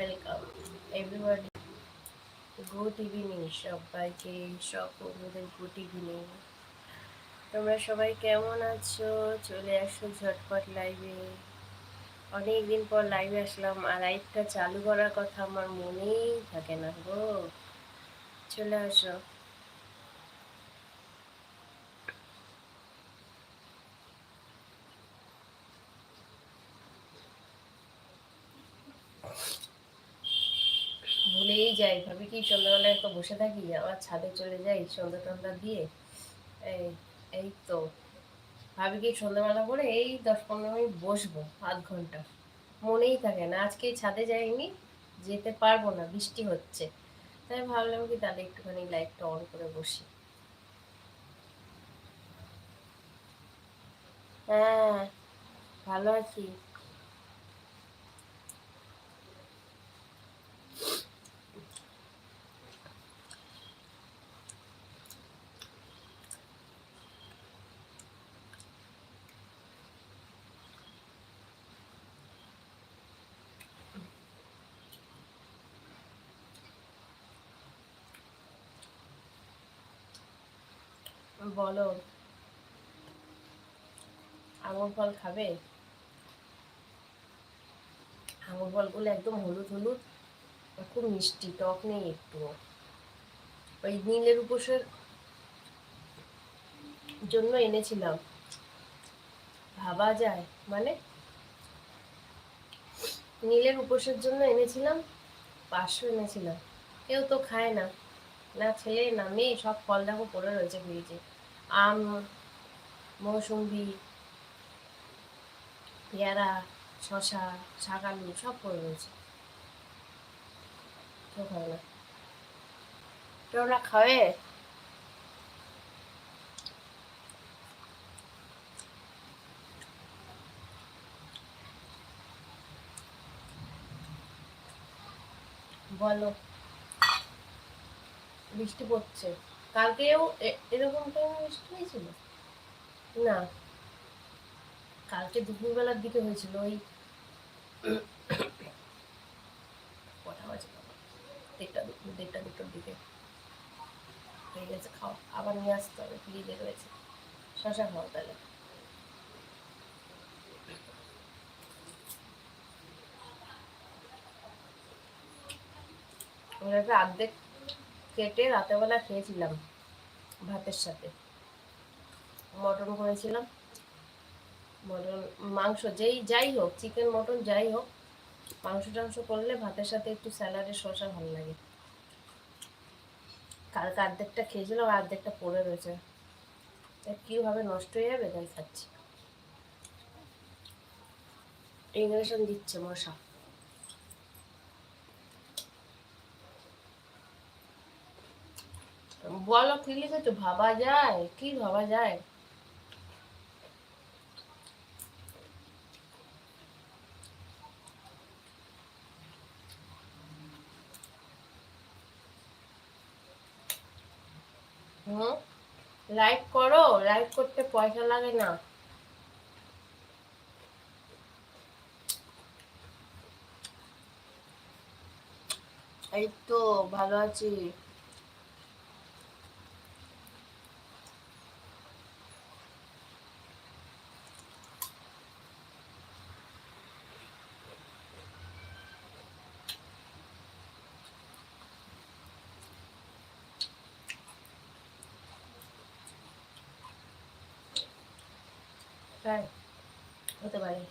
Welcome everybody good evening সবাইকে সব বন্ধুদের গুড ইভিনিং তোমরা সবাই কেমন আছো? চলে আসো ঝটপট লাইভে অনেক দিন পর লাইভে আসলাম, আর লাইভটা চালু করার কথা আমার মনেই থাকে না গো। চলে আসো। ভুলেই যাই। ভাবি কি সন্ধ্যাবেলায় একটু বসে থাকি? আবার ছাদে চলে যাই সন্ধ্যা টন্ধা দিয়ে? এই এই তো। ভাবি কি সন্ধ্যাবেলা করে এই দশ পনেরো মিনিট বসবো, আধ ঘণ্টা। মনেই থাকে না, আজকে ছাদে যাইনি, যেতে পারব না, বৃষ্টি হচ্ছে। তাই ভাবলাম কি তাহলে একটুখানি লাইটটা অন করে বসি। হ্যাঁ ভালো আছি। বলো। আঙুর ফল খাবে? আঙুর ফলগুলো একদম হলুদ হলুদ, খুব মিষ্টি, টক নেই একটু। ওই নীলের উপোসের জন্য এনেছিলাম। ভাবা যায় মানে? নীলের উপোসের জন্য এনেছিলাম, পাঁচশো এনেছিলাম। কেউ তো খায় না। না ছেলে, না মেয়ে, সব ফল দেখো পড়ে রয়েছে ফ্রিজে। আম মৌসুম্বি পেয়ারা শশা শাকালু সব পড়ে রয়েছে। না খাবে? বলো। বৃষ্টি পড়ছে। কালকেও এরকম টাইমে বৃষ্টি হয়েছিল? না। কালকে দুপুরবেলার দিকে হয়েছিল, ওই বাজে বাবা? দেড়টা দেড়টা দুটোর দিকে। হয়ে গেছে খাও আবার নিয়ে আসতে হবে ফ্রিজে রয়েছে শশা খাও তাহলে। ওটাকে অর্ধেক কেটে রাতেরবেলা খেয়েছিলাম ভাতের সাথে। মটন করেছিলাম। মটন, মাংস যেই, যাই হোক চিকেন মটন যাই হোক, মাংস টাংস করলে ভাতের সাথে একটু স্যালাডের শসা ভালো লাগে। কালকে অর্ধেকটা খেয়েছিলাম অর্ধেকটা পড়ে রয়েছে। তা কীভাবে নষ্ট হয়ে যাবে? তাই খাচ্ছি। ইঞ্জেকশন দিচ্ছে মশা। বলো, কি লিখেছো? ভাবা যায়, কি ভাবা যায়? লাইক করো লাইক করতে পয়সা লাগে না। এই তো, ভালো আছি। তাই হতে পারে।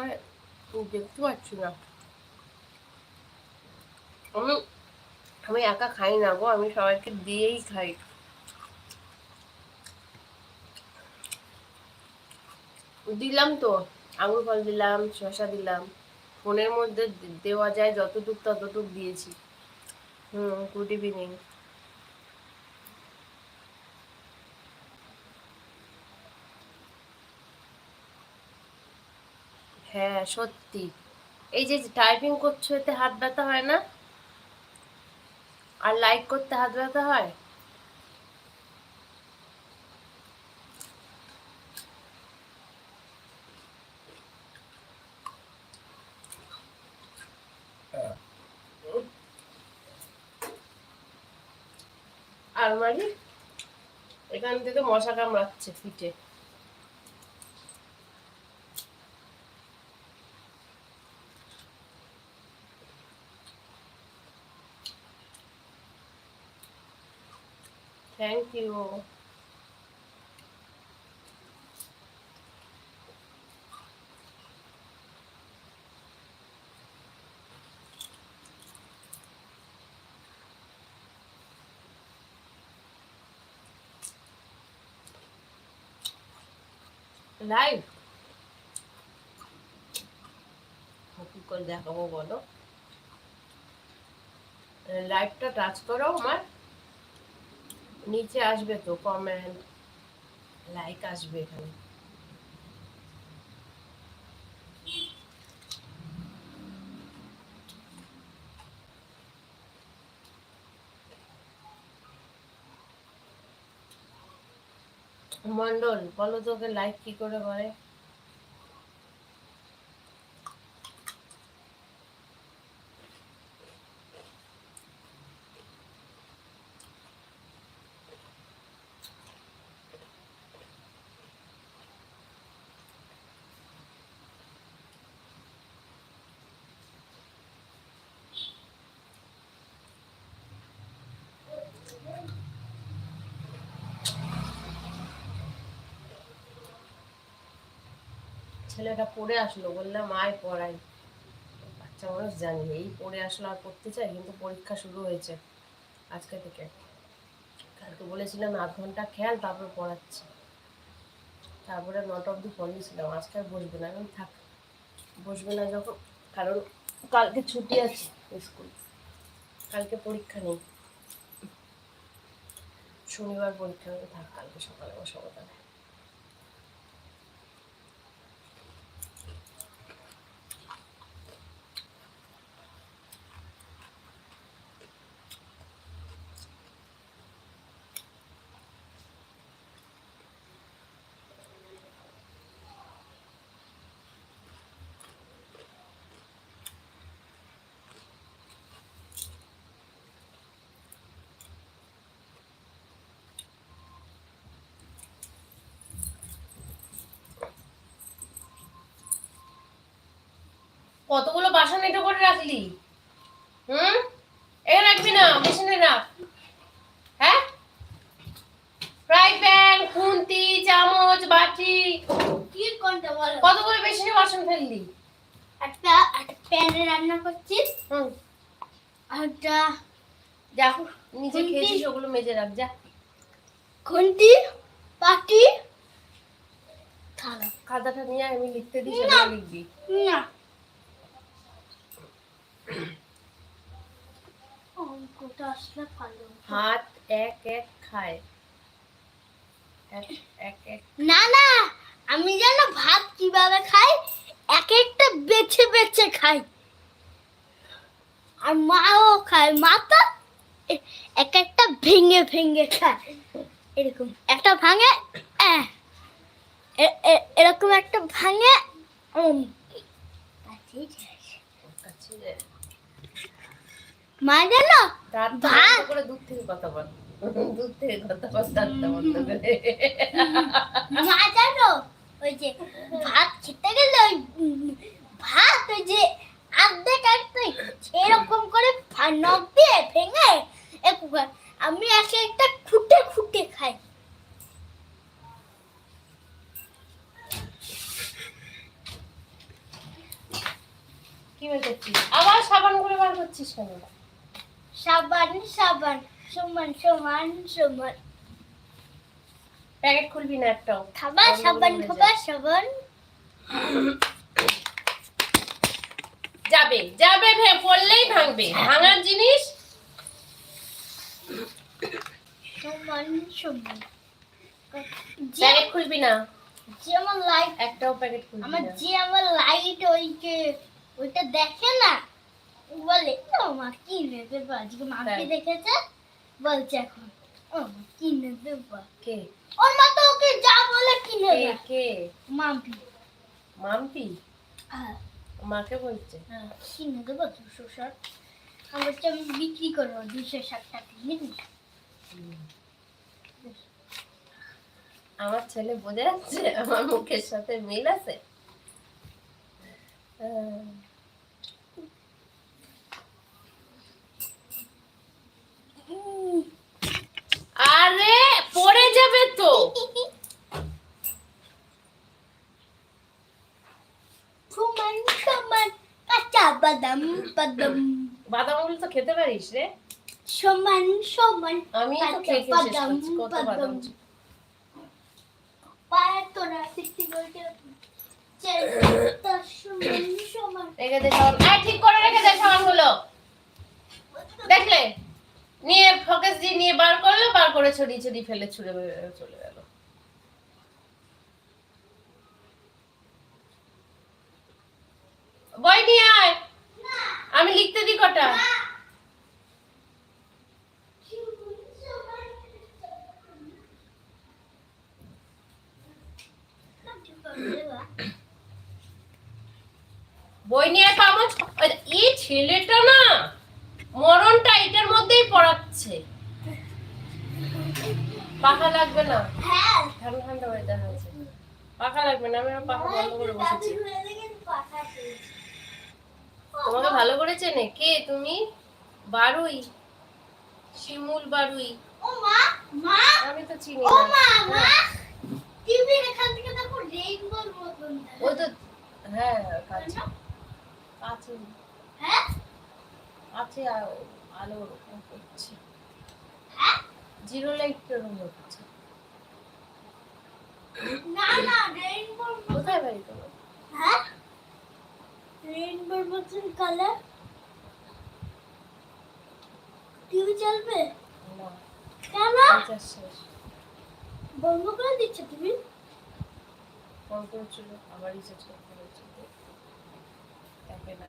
আরে, দেখতে পাচ্ছি না। আমি আমি একা খাই না গো আমি সবাইকে দিয়েই খাই। দিলাম তো আঙুর ফল দিলাম শসা দিলাম। ফোনের মধ্যে দেওয়া যায় যতটুক ততটুক দিয়েছি। হুম গুড ইভিনিং হ্যাঁ সত্যি। এই যে টাইপিং করছ, এতে হাত ব্যথা হয় না? আর লাইক করতে হাত ব্যথা হয়? আলমারি? এখান থেকে মশা কামড়াচ্ছে ফিটে থ্যাংক ইউ লাইভ কি করে দেখাবো বলো। লাইভটা টাচ করো আমার। নিচে আসবে তো কমেন্ট লাইক আসবে এখানে। মন্ডল বলো তোকে লাইক কি করে করে ছেলেটা পড়ে আসলো বললাম আয় পড়াই। বাচ্চা মানুষ জানি, এই পড়ে আসলো আর পড়তে চাই কিন্তু পরীক্ষা শুরু হয়েছে আজকে থেকে। কালকে বলেছিলাম আধ ঘণ্টা খেয়াল, তারপর পড়াচ্ছি। তারপরে নট অব্দি পড়িয়েছিলাম, আজকে আর বসবে না। এখন থাক, বসবে না যখন, কারণ কালকে ছুটি আছে স্কুল, কালকে পরীক্ষা নেই। শনিবার পরীক্ষা নেই থাক, কালকে সকালে বসাবো তাহলে। কতগুলো বাসন এটা করে রাখলি? হুম? এখানে রাখবি না মেশিনে রাখ। হ্যাঁ? ফ্রাই প্যান খুন্তি চামচ বাটি। কি কোনটা বলো? কতগুলো মেশিনে বাসন ফেললি? একটা একটা প্যানে রান্না করছি। হুম। আর একটা যা নিচে খুন্তি? খেয়েছিস ওগুলো মেজে রাখ যা। খুন্তি পাটি থালা খাতাটা নিয়ে আমি লিখতে দিই। সেটা লিখবি। না। হাত এক এক খায়। এক এক এক। না না আমি যেন ভাত কীভাবে খাই এক একটা বেছে বেছে খাই। আর মাও খায় মা তো এক একটা ভেঙে ভেঙে খায়। এরকম একটা ভাঙে এরকম একটা ভাঙে উম। কাছে যে মা জানো ভাত। করে দূর থেকে কথা বল। দূর থেকে কথা বল তারটা বন্ধ করে। মা জানো ওই যে ভাত খেতে গেলে ওই ভাত ওই যে আর্ধেক আর্ধেক এরকম করে নখ দিয়ে ভেঙে আমি একে একটা খুঁটে খুঁটে খাই। কি বের করছিস আবার সাবান করে বার করছিস কেন? সাবান সাবান সমান সমান সমান। প্যাকেট খুলবি না একটাও? করে সাবান খাবার সাবান। যাবে যাবে ভে পড়লেই ভাঙবে। ভাঙার জিনিস? সমান সমান। প্যাকেট খুলবি না? যে আমার লাইট একটাও প্যাকেট খুলবি আমার যে আমার লাইট ওই যে ওইটা দেখে না? বলে ও মা কিনে দেবো আজকে মাকে দেখেছে বলছে এখন ও মা কিনে দেবো কে? ওর মা তো ওকে যা বলে কিনে কে দেয় কে? মাম্পি। মাম্পি? হ্যাঁ। মাকে বলছে? হ্যাঁ, কিনে দেবো দুশো ষাট। আমার হচ্ছে আমি বিক্রি করব দুশো ষাট টাকা নিবি আমার ছেলে বোঝা যাচ্ছে আমার মুখের সাথে মিল আছে? হ্যাঁ। আরে পড়ে যাবে তো। সমান সমান কাঁচা বাদাম বাদাম। বাদামগুলো তো খেতে পারিস রে। সমান সমান আমি তো খেয়ে বাদাম, বাদাম। বাদাম। পায়ের তোরা সিক্সটি বলতে তার সমান সমান। রেখে দে ঠিক করে রেখে দে সাবানগুলো দেখলে? নিয়ে ফোকাস দিয়ে নিয়ে বার করল, বার করে ছড়িয়ে ছড়িয়ে ফেলে, ছুড়ে চলে গেল। বই নিয়ে আয়। আমি লিখতে দিই কটা? বই নিয়ে পাবো এই ছেলেটা না। মরণটা এটার মধ্যেই পড়াচ্ছে। পাখা লাগবে না? হ্যাঁ। ঠান্ডা ঠান্ডা ওয়েদার হয়েছে পাখা লাগবে না আমি আমার পাখা বন্ধ করে বসেছি। তোমাকে ভালো করে চেনে? কে তুমি? বারুই। শিমুল বারুই। আমি তো চিনি না। ও তো হ্যাঁ কাছে কাছে হ্যাঁ? কাছে আ- আলো ওরকম করছে। হ্যাঁ? জিরো লাইট কেরম হচ্ছে না না রেইনবোর কোথায় বাড়ি তোমার হ্যাঁ? রেইনবোর মতন কালার টিভি চলবে? না। কেন? বন্ধ করে দিচ্ছে তুমি? ফোন করেছিল আবার রিচার্জ করতে হয়েছে না দেখে না।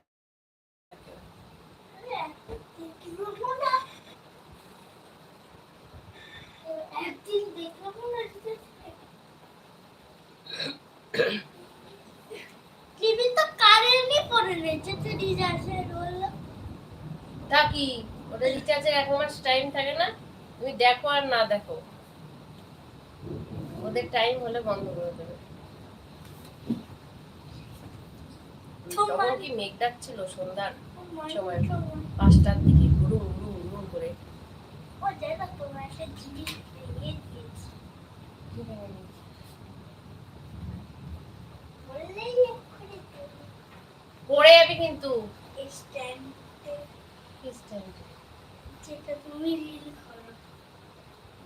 একদিন দেখলাম না টিভি তো কারেন্টই পড়ে রয়েছে তো রিচার্জের হলো থাকি। ওটা রিচার্জের এক মাস টাইম থাকে না। তুমি দেখো আর না দেখো। ওদের টাইম হলে বন্ধ করে দেবে। তখন কি মেঘ ডাকছিল সন্ধ্যার সময়? পাঁচটার দিকে গুরু গুরু গুরু করে। ও তোমার একটা জিনিস ভেঙে দিয়েছি বললেই এক্ষুনি দেবো। পড়ে যাবে কিন্তু? যেটা তুমি রিল করো।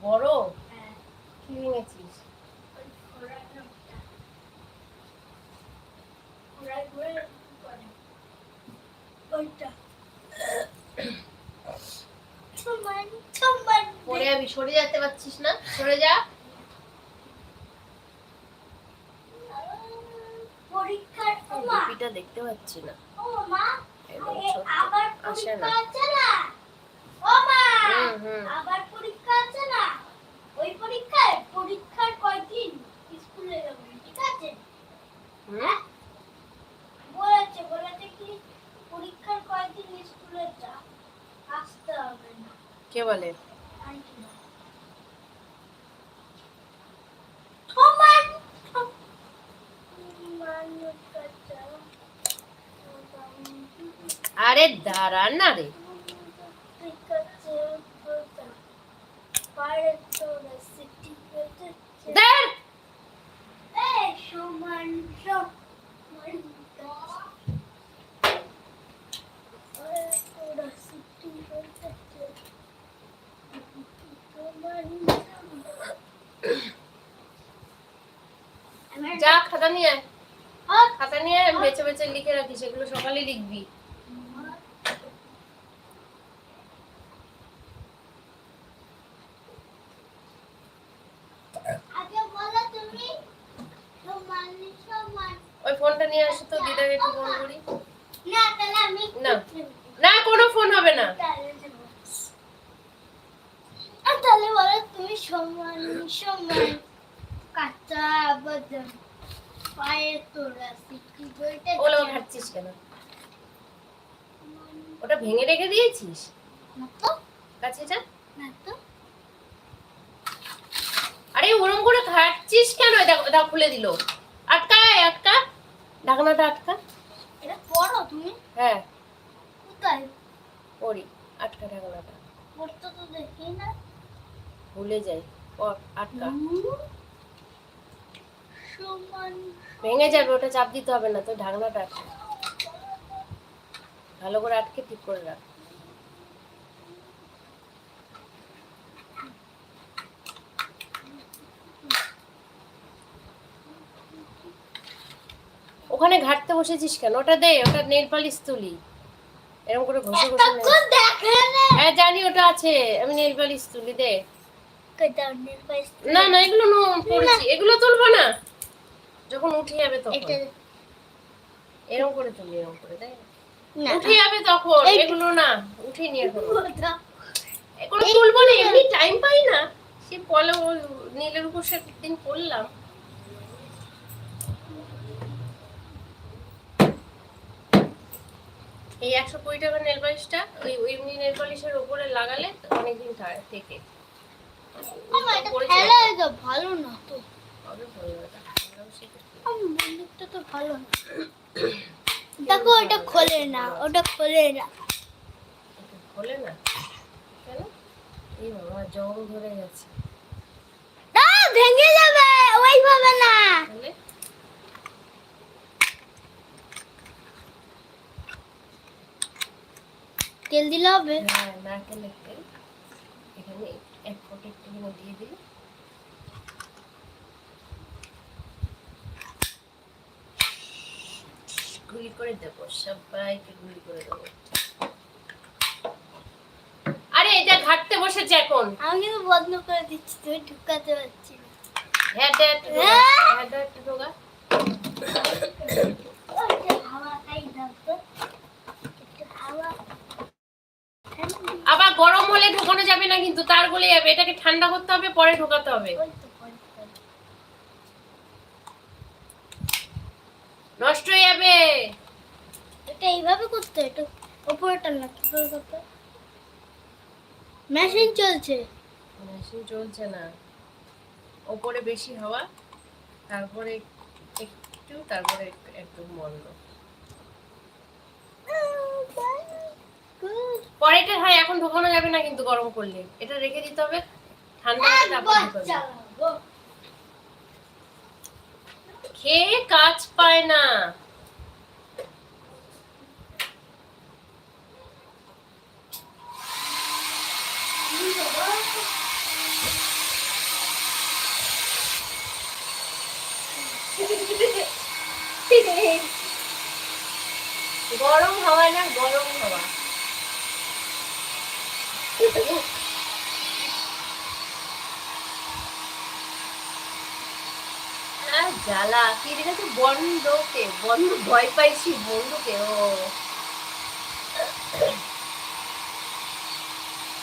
বড়? হ্যাঁ। কি ভেঙেছিস করে ওইটা সমান পড়ে যাবি সরে যেতে পারছিস না। সরে যা। দেখতে পাচ্ছি না। আসে না। আবার পরীক্ষা আছে না? ওই পরীক্ষায় পরীক্ষার কয়দিন স্কুলে ঠিক আছে? হুম। বলেছে বলেছে কি পরীক্ষার কয়দিন স্কুলে যা আসতে হবে না। কে বলে আন্টি না। সমান মানুষ কাঁচা আরে দাঁড়া না রে। ঠিক আছে বলতে পারে খাতা নিয়ে বেছে বেছে লিখে রাখিস সেগুলো সকালে লিখবি আগে বলো তুমি সমান সমান ওই ফোনটা নিয়ে আসো তো দিদাকে একটু ফোন করি না তাহলে আমি না। না কোনো ফোন হবে না তাহলে দেবো। আর তাহলে বলো তুমি সমান সমান কাঁচা বাদাম পায়ে তোরা সিটি বইটা ওগুলো ঘাটছিস কেন? ওটা ভেঙে রেখে দিয়েছিস? কাছে যা। আরে ওরম করে খুলছিস কেন? দেখো খুলে দিল। আটকায় আটকা। ঢাকনাটা আটকা। এটা পড়ো তুমি। হ্যাঁ। কোথায়? পড়ি আটকা ঢাকনাটা পড়তে তো দেখি না। ভুলে যাই। পর আটকা। সমান। ভেঙে যাবে ওটা চাপ দিতে হবে না তো ঢাকনাটা আটকা। ভালো করে আটকে ঠিক করে রাখ। ওখানে ঘাটতে বসেছিস কেন? ওটা দে ওটা নেল পালিশ তুলি। এরকম করে ঘষে ঘষে হ্যাঁ জানি ওটা আছে। আমি নেল পালিশ তুলি দে। না না এগুলো নো পড়েছি। এগুলো তুলবো না। যখন উঠে যাবে তখন। এরকম করে তুলি এরকম করে না? উঠে যাবে তখন। এগুলো না উঠে নিয়ে এগুলো তুলবো না এমনি টাইম পাই না। সে পলে নীলের উপর সে দিন করলাম। এই একশো কুড়ি টাকার নেল পালিশটা ওই এমনি নেল পালিশের উপরে লাগালে অনেকদিন থেকে। ভালো না তো। ভালো বন্দুকটা তো ভালো না। দেখো ওটা খোলে না ওটা খোলে না। খোলে না? কেন? এই বাবা জং ধরে গেছে। না ভেঙে যাবে ওইভাবে না। তাহলে? তেল দিলে হবে? না না তেল এখানে এক ফোঁটা একটুখানি দিয়ে দিলে গুলি করে দেবো সবাইকে গুলি করে দেবো। আরে এটা ঘাটতে বসেছে এখন। আমি কিন্তু বন্ধ করে দিচ্ছি তুমি ঢুকাতে পারছি না। হ্যাঁ ঢোকা। হ্যাঁ? ঢোকা। আবার গরম হলে ঢোকানো যাবে না কিন্তু তার গলে যাবে। এটাকে ঠান্ডা করতে হবে পরে ঢোকাতে হবে ওই তো পরে পরে। নষ্ট হয়ে যাবে। এটা এইভাবে করতে হয়, এটা উপরেটা না কি করে করতে? মেশিন চলছে। মেশিন চলছে না। ওপরে বেশি হাওয়া তারপরে একটু তারপরে একটু- একটু মন্দ। পরেটা হ্যাঁ এখন ঢোকানো যাবে না কিন্তু গরম করলে। এটা রেখে দিতে হবে। ঠান্ডা। খেয়ে কাজ পায় না গরম হাওয়া না গরম হাওয়া আহ, জ্বালা, কি দেখেছে? বন্ধকে, বন্ধ ভয় পাইছি, বন্ধুকে, ও।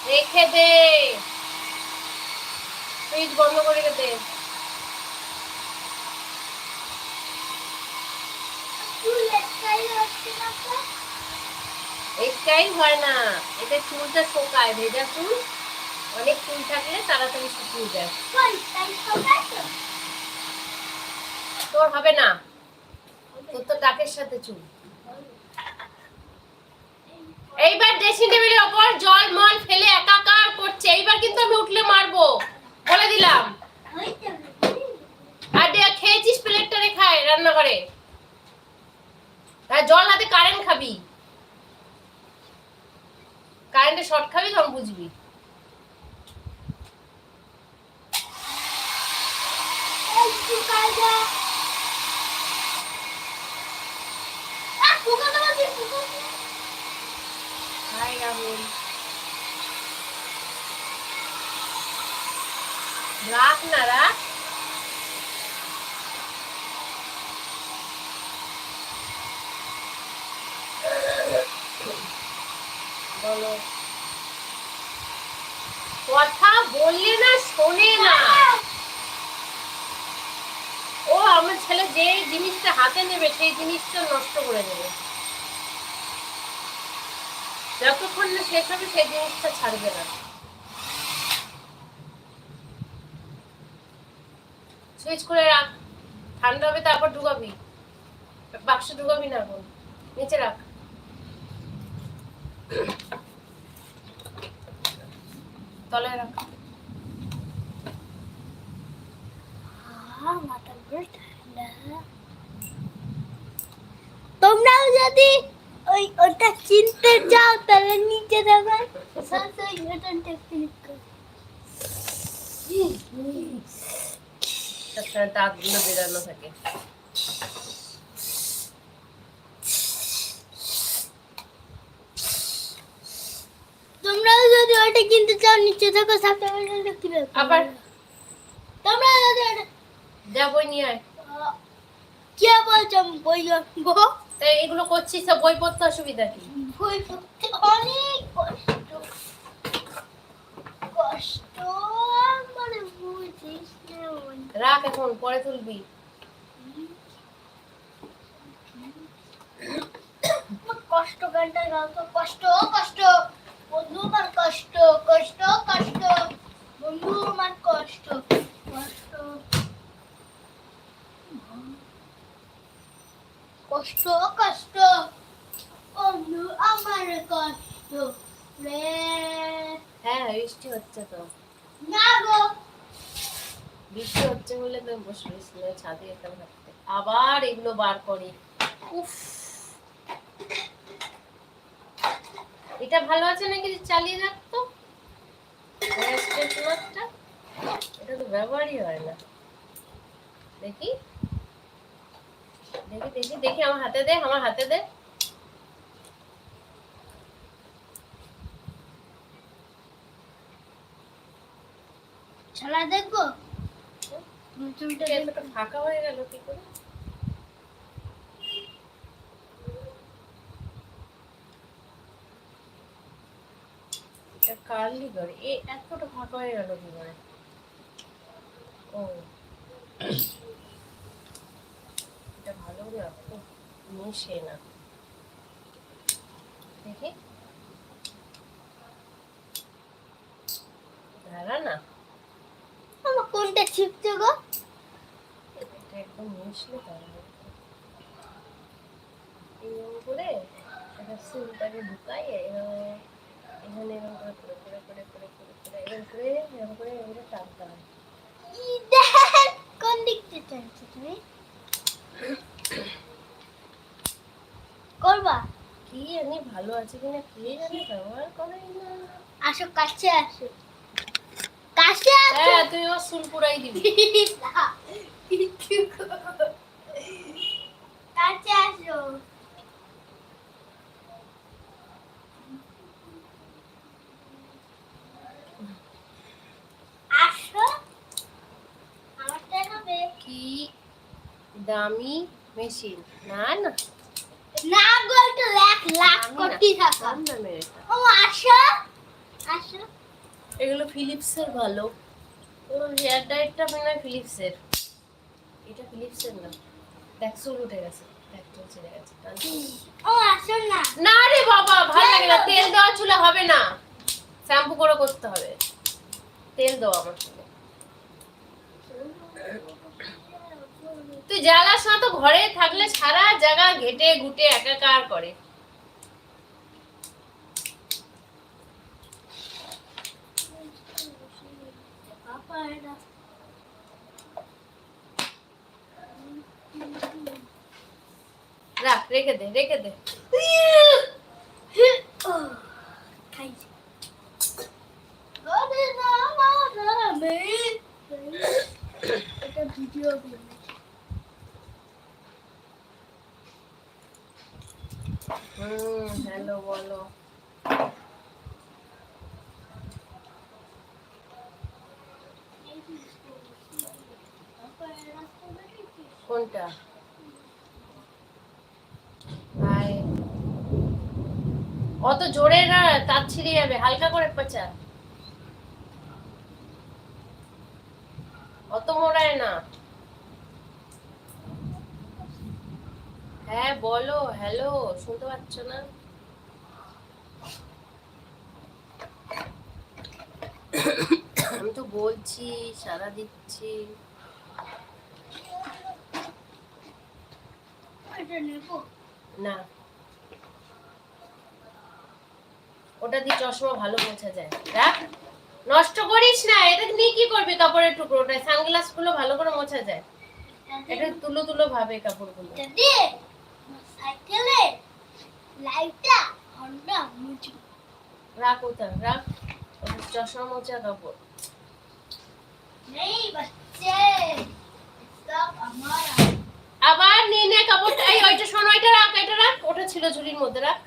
রেখে দে। ফ্রিজ বন্ধ করে দে। একটাই হয় না। এটা চুলটা শোকায়, ভেজা চুল। অনেক চুল থাকলে তাড়াতাড়ি শুকিয়ে যায়। তোর হবে না। তোর তো টাকের সাথে চুল। এইবার ড্রেসিং টেবিলের ওপর জল মল ফেলে একাকার করছে। এইবার কিন্তু আমি উঠলে মারবো। বলে দিলাম। আর খেয়েছিস প্লেটটা রেখায় রান্না করে জল হাতে কারেন্ট খাবি? কারেন্টে শর্ট খাবি তখন বুঝবি। হাই রাহুল রাখ না কথা বললে না শোনে না। আমার ছেলে যে জিনিসটা হাতে নেবে, সেই জিনিসটা নষ্ট করে দেবে। যতক্ষণ না শেষ হবে, সেই জিনিসটা ছাড়বে না। সুইচ করে রাখ। ঠান্ডা হবে, তারপর ঢুকাবি। বাক্স ঢুকাবি না এখন। নিচে রাখ। তলায় রাখ। মাথা। তোমরাও যদি ওই ওটা কিনতে চাও তাহলে নিচে দেবে সাবস্ক্রাইব বাটনটা ক্লিক করো। সবসময় দাগগুলো বেরানো থাকে। তোমরাও যদি ওটা কিনতে চাও নিচে থাকো সাবস্ক্রাইব বাটনটা ক্লিক করো। আবার? তোমরা যদি ওটা যা বই নিয়ে আয়। আহ, কে বলছো বই আনব তাই এগুলো করছিস তো বই পড়তে অসুবিধা কি? বই পড়তে অনেক কষ্ট। কষ্ট মানে বুঝিস না মন। রাখ এখন পরে তুলবি। কষ্ট গানটা গাও তো কষ্ট কষ্ট। বন্ধু আমার কষ্ট কষ্ট কষ্ট। বন্ধু আমার কষ্ট কষ্ট কষ্ট কষ্ট। বন্ধু আমার কষ্ট রে। হ্যাঁ বৃষ্টি হচ্ছে তো। না গো। বৃষ্টি হচ্ছে বলে তো বসে রয়েছিল ছাদে এখানে থাকতে। আবার এগুলো বার করে। উফ। এটা ভালো আছে নাকি চালিয়ে রাখতো এটা তো ব্যবহারই হয় না। দেখি। দেখি দেখি দেখি আমার হাতে দে আমার হাতে দে। খেলা দেখব? ফাঁকা হয়ে গেল কি করে? এটা করে এ এতটা ফাঁকা হয়ে গেল কি করে? ও। এটা ভালো করে রাখো মিশে না। দেখি। দাঁড়া না। আমার কোনটা ছিপছে গো? এটা একদম মিশলে তাহলে এরকম করে একটা সিলটাকে ঢুকাই এভাবে এখানে এরকম করে করে করে করে করে করে এরকম করে এরকম করে এরকম করে টানতে হয়। কোন দিক থেকে টানছো তুমি? করবা? কি জানি ভালো আছে কিনা কে জানি ব্যবহার করে না আসো কাছে আসো। কাছে আসো। হ্যাঁ তুই ওর চুল পুরাই দিবি না, কিছু করো। কাছে আসো আসো আমারটা হবে কি দামি মেশিন না না। না বলতে লাখ লাখ না। কোটি টাকা ও আসো আসো। এগুলো ফিলিপসের ভালো। ওর হেয়ার ডায়েটটা মনে হয় ফিলিপসের এটা ফিলিপসের না। দেখ চুল উঠে গেছে। ও না। না রে বাবা ভালো লাগে না। তেল দেওয়া চুলে হবে না। শ্যাম্পু করে করতে হবে। তেল দেওয়া আমার চুলে তুই জ্বালাস না তো ঘরে থাকলে সারা জায়গা ঘেটে ঘুটে একাকার করে। রাখ, রেখে দে রেখে দে। অত জোরে না, তার ছিঁড়ে যাবে, হালকা করে অত মোড়ায় না। হ্যাঁ বলো হ্যালো শুনতে পাচ্ছ না? আমি তো বলছি সারা দিচ্ছি। না। ওটা দিয়ে চশমা ভালো মোছা যায়। রাখ নষ্ট করিস না এটা নিয়ে কি করবি কাপড়ের সানগ্লাসগুলো ভালো করে মোছা যায়। এটা তুলো তুলো ভাবে কাপড়গুলো। এটা সাইকেলে লাইটটা হন্ডা মুচি রাখ ওটা রাখ। চশমা মোছা কাপড়। নেই বাচ্চে সব আমার আবার নিয়ে নে কাপড়টা এই ওইটা শোনো ওইটা রাখ এটা রাখ। ওটা ছিল ঝুড়ির মধ্যে রাখ।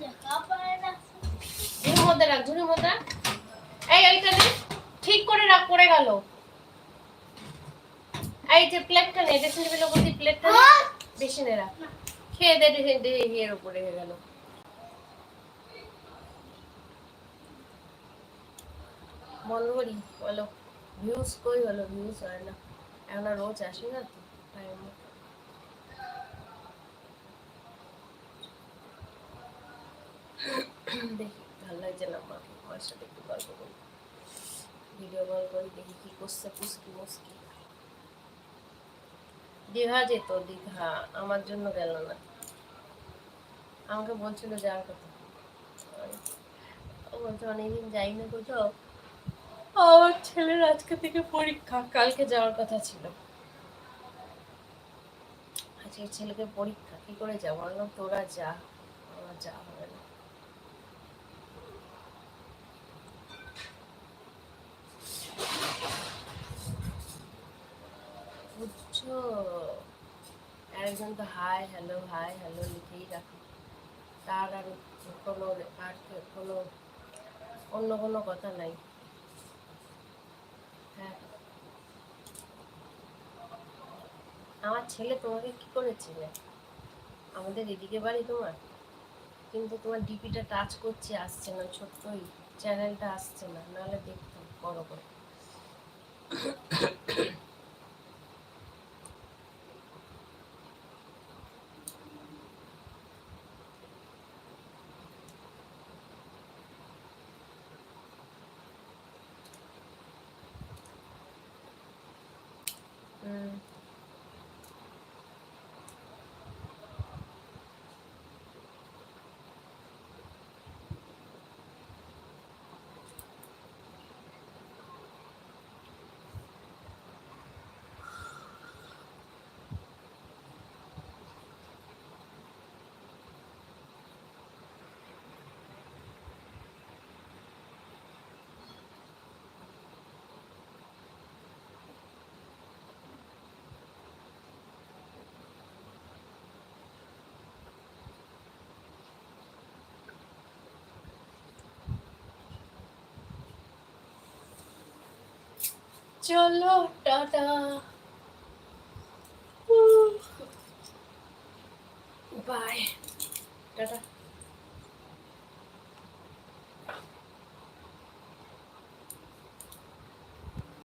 দেখা পায় না। ঝুড়ির মধ্যে রাখ ঝুড়ির মধ্যে এই ওইটা নে ঠিক করে রাখ পড়ে গেল। এই যে প্লেটটা নে ড্রেসিং টেবিলের উপর দিয়ে প্লেটটা হ্যাঁ? বেশি নে রাখ। খেয়ে দে রে এর উপরে হয়ে গেল। বন্ধ করি বলো। ভিউজ কই হলো ভিউজ হয় না। এখন রোজ আসে না তো টাইম দেখি। ভালো লাগছে না আমাকে আমার সাথে একটু গল্প করি। ভিডিও কল করি, দেখি কি করছে পুস্কি মুস্কি দীঘা যেত, দীঘা। আমার জন্য গেল না। আমাকে বলছিল, যাওয়ার কথা। বলছে, অনেকদিন যাই না কোথাও আমার ছেলের আজকে থেকে পরীক্ষা, কালকে যাওয়ার কথা ছিল। আজকে ছেলেকে পরীক্ষা, কি করে যাব? তোরা যা আমার যা হবে না বুঝছ একজন তো হাই, হ্যালো হাই, হ্যালো, লিখেই রাখে। তার আর কোনো আর কোনো অন্য কোনো কথা নাই। হ্যাঁ। আমার ছেলে তোমাকে কি করেছিল? আমাদের এদিকে বাড়ি তোমার? কিন্তু তোমার ডিপিটা টাচ করছে, আসছে না, ছোট্টই চ্যানেলটা আসছে না, নাহলে দেখতাম, বড় করে। চলো টাটা।